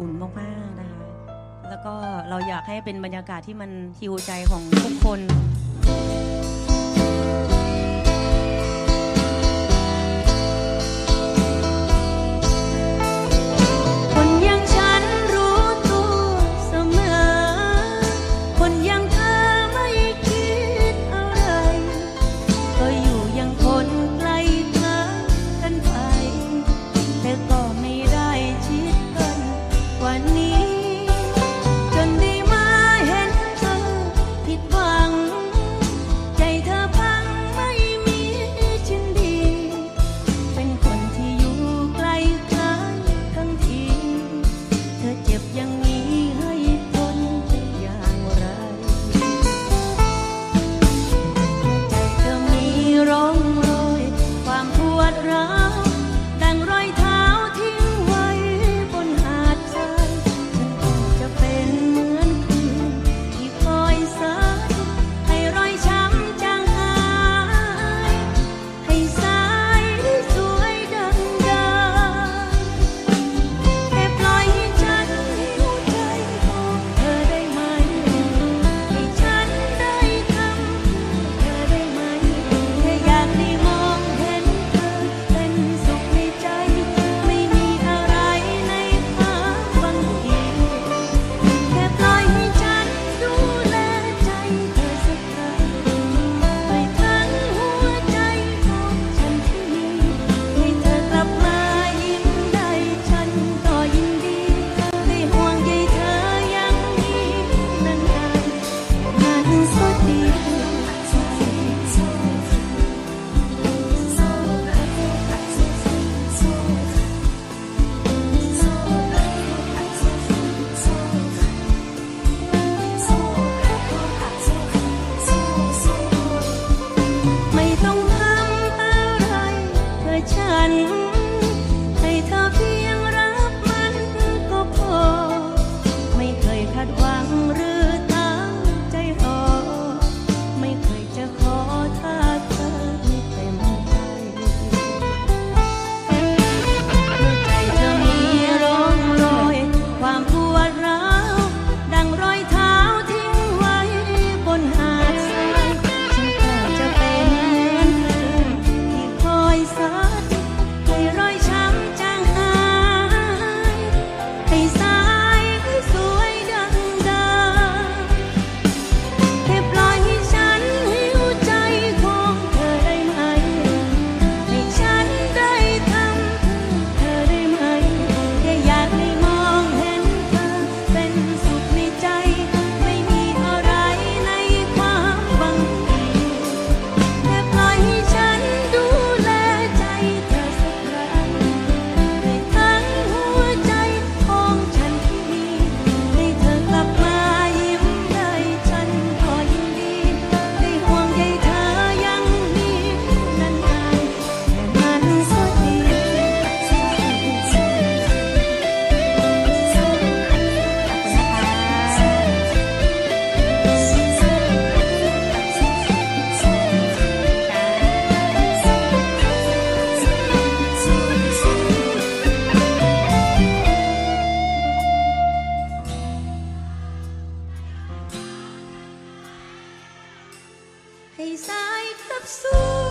อุ่นมากๆนะคะ แล้วก็เราอยากให้เป็นบรรยากาศที่มันฮิวใจของทุกคน thầy sai khắp xuống.